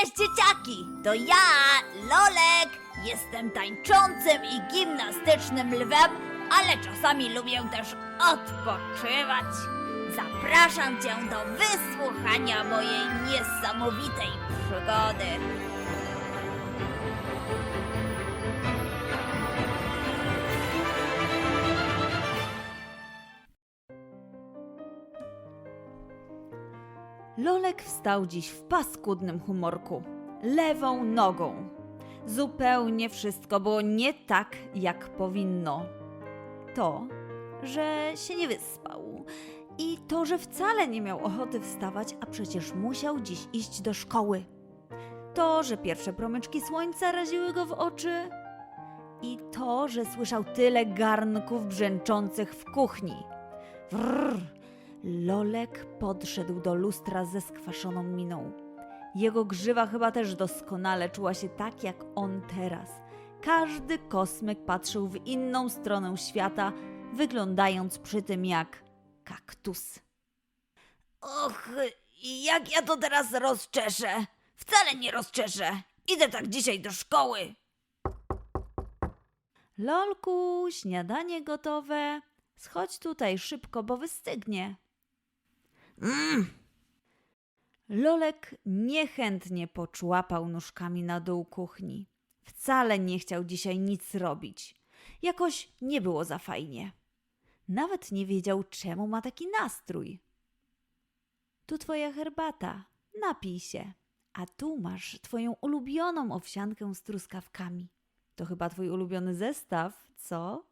Cześć dzieciaki! To ja, Lolek! Jestem tańczącym i gimnastycznym lwem, ale czasami lubię też odpoczywać. Zapraszam cię do wysłuchania mojej niesamowitej przygody. Lolek wstał dziś w paskudnym humorku. Lewą nogą. Zupełnie wszystko było nie tak, jak powinno. To, że się nie wyspał. I to, że wcale nie miał ochoty wstawać, a przecież musiał dziś iść do szkoły. To, że pierwsze promyczki słońca raziły go w oczy. I to, że słyszał tyle garnków brzęczących w kuchni. Wrr! Lolek podszedł do lustra ze skwaszoną miną. Jego grzywa chyba też doskonale czuła się tak jak on teraz. Każdy kosmyk patrzył w inną stronę świata, wyglądając przy tym jak kaktus. Och, jak ja to teraz rozczeszę? Wcale nie rozczeszę. Idę tak dzisiaj do szkoły. Lolku, śniadanie gotowe. Schodź tutaj szybko, bo wystygnie. Mmm, Lolek niechętnie poczłapał nóżkami na dół kuchni. Wcale nie chciał dzisiaj nic robić. Jakoś nie było za fajnie. Nawet nie wiedział, czemu ma taki nastrój. Tu twoja herbata, napij się. A tu masz twoją ulubioną owsiankę z truskawkami. To chyba twój ulubiony zestaw, co?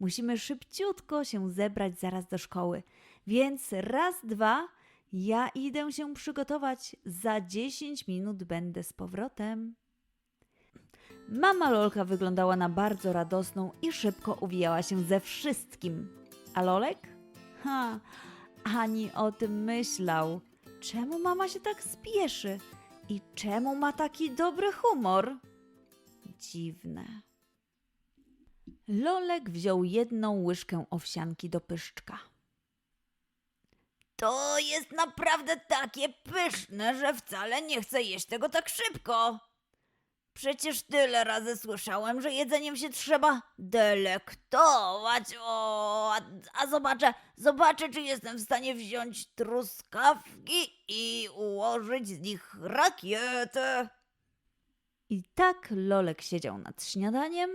Musimy szybciutko się zebrać zaraz do szkoły. Więc raz, dwa, ja idę się przygotować. Za 10 minut będę z powrotem. Mama Lolka wyglądała na bardzo radosną i szybko uwijała się ze wszystkim. A Lolek? Ha, ani o tym myślał. Czemu mama się tak spieszy? I czemu ma taki dobry humor? Dziwne. Lolek wziął jedną łyżkę owsianki do pyszczka. to jest naprawdę takie pyszne, że wcale nie chcę jeść tego tak szybko. Przecież tyle razy słyszałem, że jedzeniem się trzeba delektować. O, a, a zobaczę, zobaczę, czy jestem w stanie wziąć truskawki i ułożyć z nich rakietę. I tak Lolek siedział nad śniadaniem,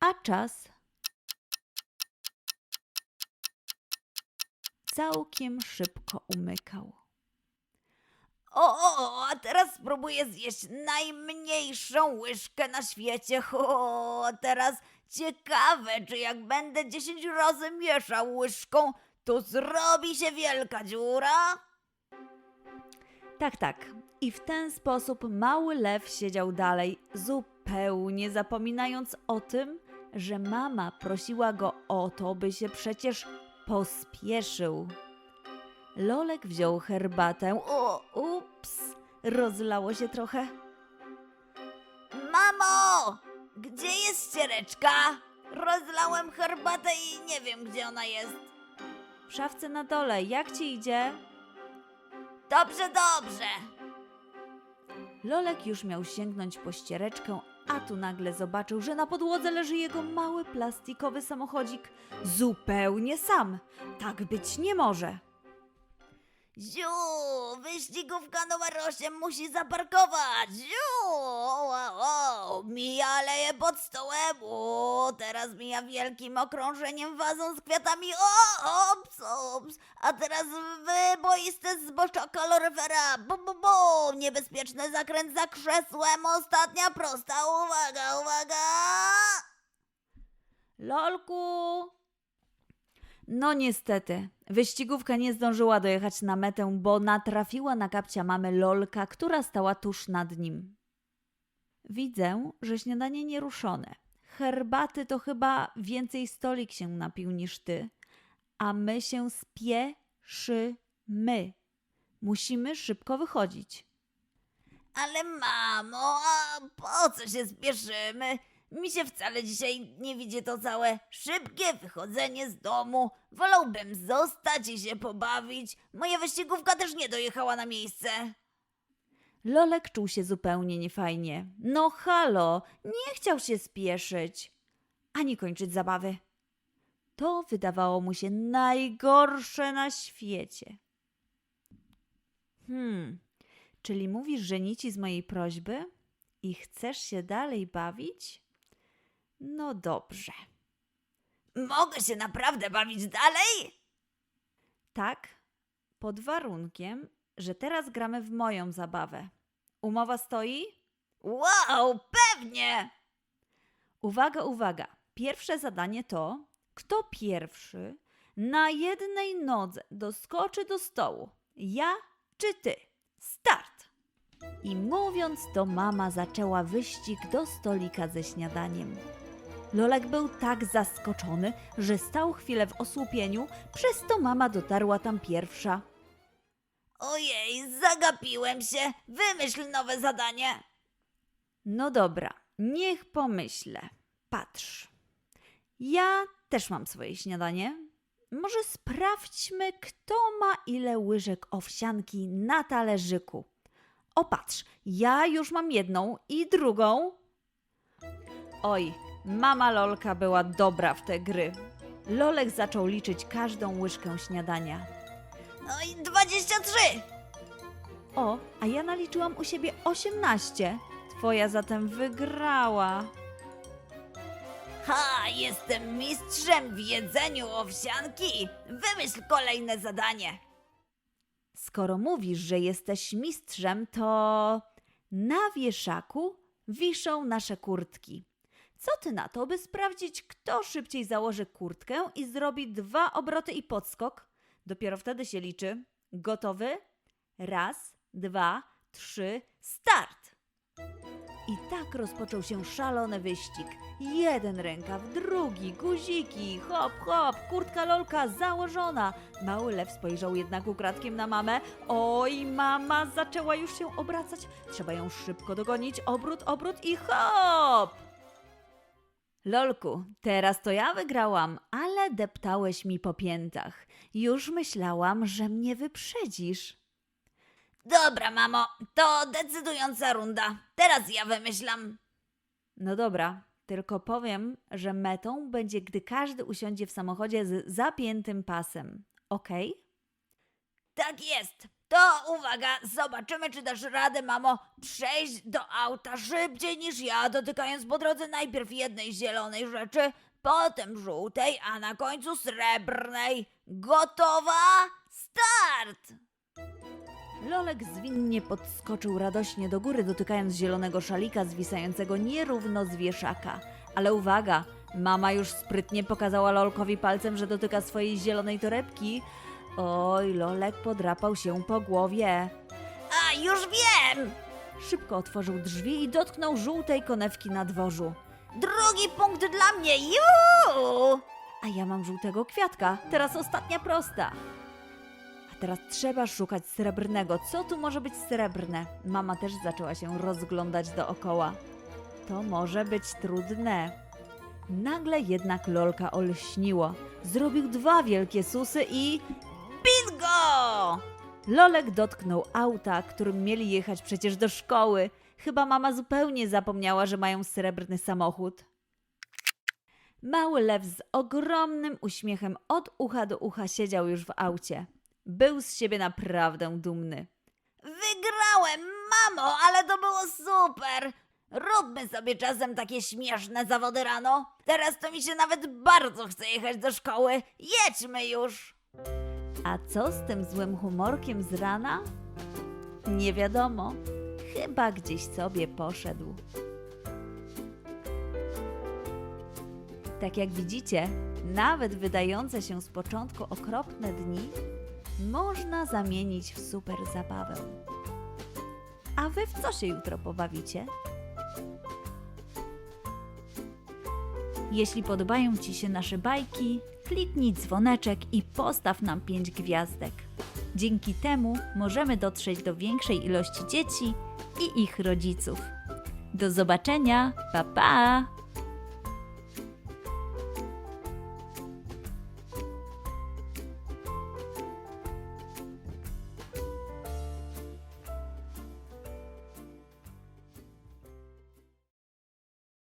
a czas całkiem szybko umykał. O, o, a teraz spróbuję zjeść najmniejszą łyżkę na świecie. O, teraz ciekawe, czy jak będę 10 razy mieszał łyżką, to zrobi się wielka dziura? Tak, tak. I w ten sposób mały lew siedział dalej, zupełnie zapominając o tym, że mama prosiła go o to, by się przecież pospieszył. Lolek wziął herbatę. O, ups, rozlało się trochę. Mamo, gdzie jest ściereczka? Rozlałem herbatę i nie wiem, gdzie ona jest. W szafce na dole, jak ci idzie? Dobrze, dobrze. Lolek już miał sięgnąć po ściereczkę, a tu nagle zobaczył, że na podłodze leży jego mały plastikowy samochodzik zupełnie sam. Tak być nie może. Ziu, wyścigówka numer 8 musi zaparkować. Ziu, o, o, mija aleję pod stołem. O, teraz mija wielkim okrążeniem wazą z kwiatami. O, ops, ops. A teraz wyboiste zbocze kaloryfera. Bu, bu, bu. Niebezpieczny zakręt za krzesłem. Ostatnia prosta. Uwaga, uwaga. Lolku! No niestety, wyścigówka nie zdążyła dojechać na metę, bo natrafiła na kapcia mamy Lolka, która stała tuż nad nim. Widzę, że śniadanie nieruszone. Herbaty to chyba więcej stolik się napił niż ty, a my się spieszymy. Musimy szybko wychodzić. Ale mamo, po co się spieszymy? Mi się wcale dzisiaj nie widzi to całe szybkie wychodzenie z domu. Wolałbym zostać i się pobawić. Moja wyścigówka też nie dojechała na miejsce. Lolek czuł się zupełnie niefajnie. No halo, nie chciał się spieszyć, ani kończyć zabawy. To wydawało mu się najgorsze na świecie. Hmm, czyli mówisz, że nici z mojej prośby i chcesz się dalej bawić? No dobrze. Mogę się naprawdę bawić dalej? Tak, pod warunkiem, że teraz gramy w moją zabawę. Umowa stoi? Wow, pewnie! Uwaga, uwaga. Pierwsze zadanie to, kto pierwszy na jednej nodze doskoczy do stołu. Ja czy ty? Start! I mówiąc to, mama zaczęła wyścig do stolika ze śniadaniem. Lolek był tak zaskoczony, że stał chwilę w osłupieniu, przez to mama dotarła tam pierwsza. Ojej, zagapiłem się. Wymyśl nowe zadanie. No dobra, niech pomyślę. Patrz. Ja też mam swoje śniadanie. Może sprawdźmy, kto ma ile łyżek owsianki na talerzyku. O, patrz, ja już mam jedną i drugą. Oj, mama Lolka była dobra w te gry. Lolek zaczął liczyć każdą łyżkę śniadania. No i 23. O, a ja naliczyłam u siebie 18. Twoja zatem wygrała. Ha, jestem mistrzem w jedzeniu owsianki. Wymyśl kolejne zadanie. Skoro mówisz, że jesteś mistrzem, to na wieszaku wiszą nasze kurtki. Co ty na to, by sprawdzić, kto szybciej założy kurtkę i zrobi dwa obroty i podskok? Dopiero wtedy się liczy. Gotowy? Raz, dwa, trzy, start! I tak rozpoczął się szalony wyścig. Jeden rękaw, drugi, guziki, hop, hop, kurtka lolka założona. Mały lew spojrzał jednak ukradkiem na mamę. Oj, mama zaczęła już się obracać. Trzeba ją szybko dogonić. Obrót, obrót i hop! Lolku, teraz to ja wygrałam, ale deptałeś mi po piętach. Już myślałam, że mnie wyprzedzisz. Dobra, mamo, to decydująca runda. Teraz ja wymyślam. No dobra, tylko powiem, że metą będzie, gdy każdy usiądzie w samochodzie z zapiętym pasem. Okej? Tak jest. To uwaga, zobaczymy, czy dasz radę, mamo, przejść do auta szybciej niż ja, dotykając po drodze najpierw jednej zielonej rzeczy, potem żółtej, a na końcu srebrnej. Gotowa? Start! Lolek zwinnie podskoczył radośnie do góry, dotykając zielonego szalika zwisającego nierówno z wieszaka. Ale uwaga, mama już sprytnie pokazała Lolkowi palcem, że dotyka swojej zielonej torebki. Oj, Lolek podrapał się po głowie. A, już wiem! Szybko otworzył drzwi i dotknął żółtej konewki na dworzu. Drugi punkt dla mnie, juu! A ja mam żółtego kwiatka. Teraz ostatnia prosta. A teraz trzeba szukać srebrnego. Co tu może być srebrne? Mama też zaczęła się rozglądać dookoła. To może być trudne. Nagle jednak Lolka olśniło. Zrobił dwa wielkie susy i Bingo! Lolek dotknął auta, którym mieli jechać przecież do szkoły. Chyba mama zupełnie zapomniała, że mają srebrny samochód. Mały lew z ogromnym uśmiechem od ucha do ucha siedział już w aucie. Był z siebie naprawdę dumny. Wygrałem, mamo, ale to było super! Róbmy sobie czasem takie śmieszne zawody rano. Teraz to mi się nawet bardzo chce jechać do szkoły. Jedźmy już! A co z tym złym humorkiem z rana? Nie wiadomo. Chyba gdzieś sobie poszedł. Tak jak widzicie, nawet wydające się z początku okropne dni można zamienić w super zabawę. A wy w co się jutro pobawicie? Jeśli podobają Ci się nasze bajki, kliknij dzwoneczek i postaw nam 5 gwiazdek. Dzięki temu możemy dotrzeć do większej ilości dzieci i ich rodziców. Do zobaczenia, pa pa!